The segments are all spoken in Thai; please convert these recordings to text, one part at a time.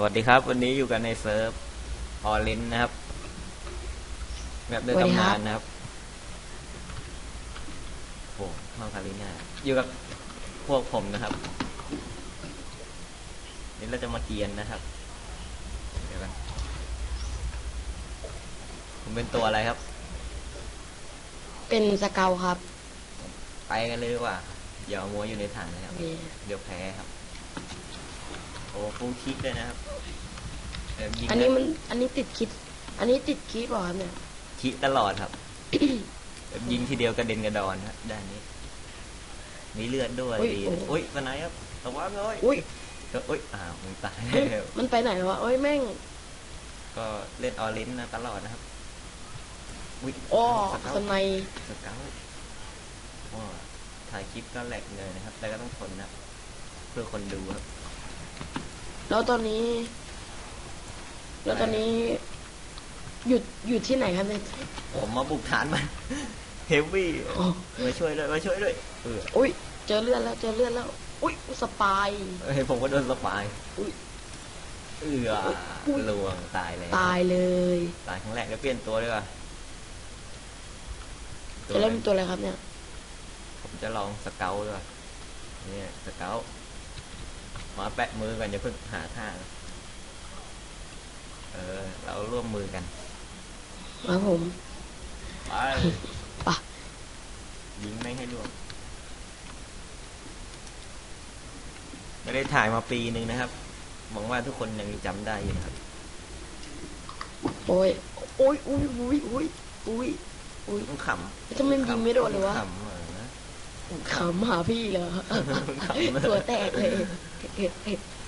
สวัสดีครับ วันนี้อยู่กันในเซิร์ฟออลินนะครับแบบเดินสวัสดีตำครันาบนนะครับโอ้ห้องคาริน่าอยู่กับพวกผมนะครับ นี่เราจะมาเกียนนะครับ เดี๋ยวกันผมเป็นตัวอะไรครับ เป็นสเกลครับ ไปกันเลยดีกว่าอย่าเอามัวอยู่ในถังนะครับนี่เดี๋ยวแพ้ครับโอ้ฟูลคิกเลยนะครับแบบยิงอันนี้มัน อันนี้ติดคิด อันนี้ติดคิดเปล่าครับเนี่ย คิกตลอดครับ แบบยิงทีเดียวกระเด็นกระดอนครับด้านนี้ มีเลือดด้วยอุ๊ยดีโอ้นะอุ้ยสไนป์ครับระวังเลยอุ้ยเอ้ยอุ้ยอ้าวมึงตายเฮ้ยแล้วมันไปไหนวะโอ้ยแม่ง ก็เล่นออรินนะตลอดนะครับอุ้ยอ้อสเกาสต์ ไนยสเกาต์ว้าถ่ายคลิปก็แหลกเลยนะครับ แต่ก็ต้องทนนะครับเพื่อคนดูครับ แล้วตอนนี้ แล้วตอนนี้หยุดหยุดที่ไหนครับเนี่ยผมมาบุกฐานมันเฮฟวี่อ๋อมาช่วยด้วยมาช่วยด้วยเอออุ้ยเจอเลือดแล้วเจอเลือดแล้ว อุ้ยสปายเฮ้ยผมก็โดนสปายอุ๊ยเอืออุ๊ยลวงตายเลยตายเลยตายครั้งแรกแล้วเปลี่ยนตัวด้วยว่ะตัวจะอะไรเล่นเป็นตัวอะไรครับเนี่ย ผมจะลองสเกลด้วยว่ะเนี่ยสเกล มาแปะมือกันอย่าเพิ่งหาท่านะเออ เราร่วมมือกันครับผมไปไปะยิงไม่ให้ร่วงไม่ได้ถ่ายมาปีหนึ่งนะครับ หวังว่าทุกคนยังจำได้อยู่นะครับ โอ้ย โอ้ยอุ้ยอุ้ยอุ้ยอุ้ยอุ้ยต้องขำทำไมมันยิงไม่โดนเลยวะ ขำเหรอนะ ขำหาพี่เหรอขำเลย ตัวแตกเลย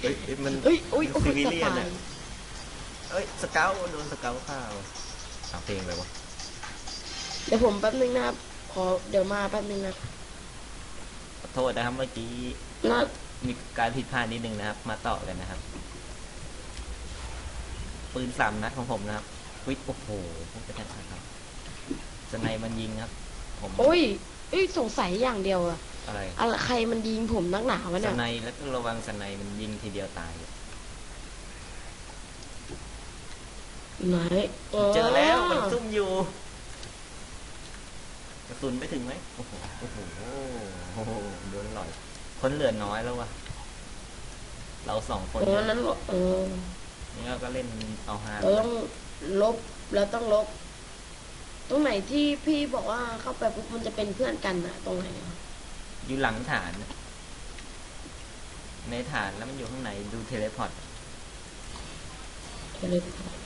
เฮ้ยเฮ้ยมันเฮ้ยอุ้ยโอ้ซียวิสเลียนปาอะยเอ้ยสเกลโดนสเกลข้าวเอาเพลงเลยวะเดี๋ยวผมแป๊บนึงนะครับขอเดี๋ยวมาแป๊บนึงนะขอโทษนะครับเมื่อกี้น่ามีการผิดพลาดนิดนึงนะครับ มาต่อกันนะครับ ปืนสามนัดของผมนะครับวิโอ้โหผมจะแทนครับสไนมันยิงครับ ผมโอ้ย เอ้ยสงสัยอย่างเดียวอะอะไรอะไรใครมันยิงผมนักหนาวะสเนี่ยไนแล้วก็ระวังสไนมันยิงทีเดียวตาย ไหนเจอแล้วมันซุ่มอยู่กระสุนไปถึงไหมโอ้โหโอ้โหโอ้โหโดนหล่อย คนเหลือน้อยแล้ววะเราสองคนเออนั้นเหรอเออ นี่เราก็เล่นเอาฮาเราต้องลบแล้วต้องลบ ตรงไหนที่พี่บอกว่าเข้าไปปุ๊บมันจะเป็นเพื่อนกันอะตรงไหนอะอยู่หลังฐานน่ะในฐานแล้วมันอยู่ข้างในดูเทเลพอร์ตเทเลพอร์ต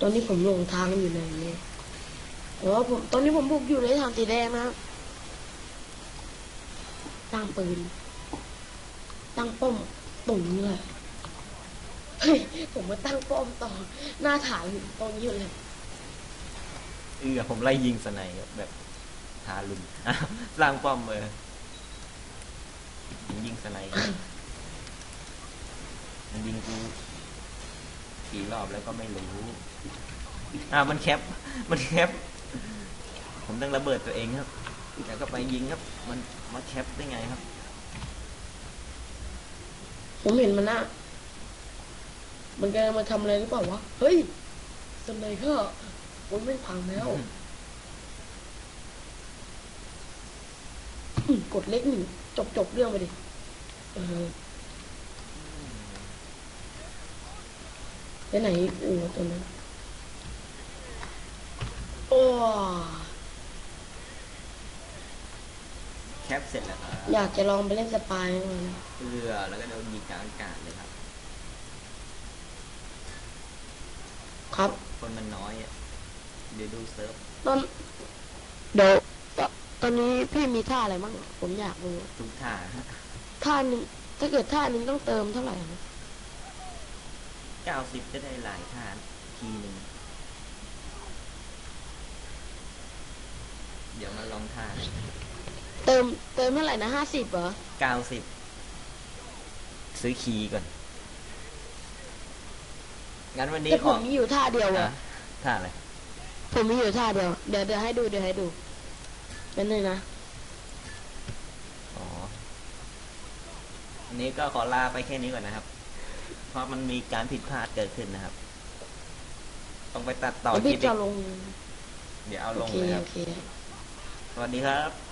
ตอนนี้ผมหลงทางอยู่ไหนเนี่ยอ๋อผมตอนนี้ผมบุกอยู่ในทางสีแดงนะครับตั้งปืน ตั้งป้อมตรงนี้เลย เฮ้ย ผมมาตั้งป้อมต่อหน้าฐานตรงนี้อยู่เลย เออผมไล่ยิงสไนแบบแบบทารุณสร้างป้อมเลยผมยิงสไนมันยิงกูกี่รอบแล้วก็ไม่รู้ อ่ามันแคป มันแคป ผมต้องระเบิดตัวเองครับ แล้วก็ไปยิงครับ มันมาแคปได้ไงครับ ผมเห็นมันนะมันกำลังมาทำอะไรหรือเปล่าวะ เฮ้ยสไนเปอร์ โอ้ยไม่งพังแล้วอืมกดเล็กหนึ่งจบจบเรื่องไปดิ เออไปไหนอีกอูตัวนั้นโอ้แคปเสร็จแล้วครับอยากจะลองไปเล่นสปายมันเอือแล้วก็โดนยิงกลางอากาศเลยครับ ครับ คนมันน้อยอะ เดี๋ยวดูเซิร์ฟตอนเดี๋ยวตตอนนี้พี่มีท่าอะไรบ้างผมอยากรู้ทุกท่าฮะท่าหนึงถ้าเกิดท่าหนึงต้องเติมเท่าไหร่นะเก้าสิบจะได้หลายท่าทีหนึ่งเดี๋ยวมาลองท่าเติมเติมเท่าไหร่นะห้าสิบเหรอเก้าสิบซื้อคีย์ก่อน งั้นวันนี้แต่ขผอมมีอยู่ท่าเดียวอะอะท่าอะไร ผมมีอยู่ท่าเดียว เดี๋ยวเดี๋ยวให้ดูเดี๋ยวให้ดูเป็นเลยนะ อ๋อวันนี้ก็ขอลาไปแค่นี้ก่อนนะครับราะมันมีการผิดพลาดเกิดขึ้นนะครับ ต้องไปตัดต่อแล้วคลิพี่ปอีจะกลง เดี๋ยวเอาลโองเคเลยครัโอบ เค สวัสดีครับ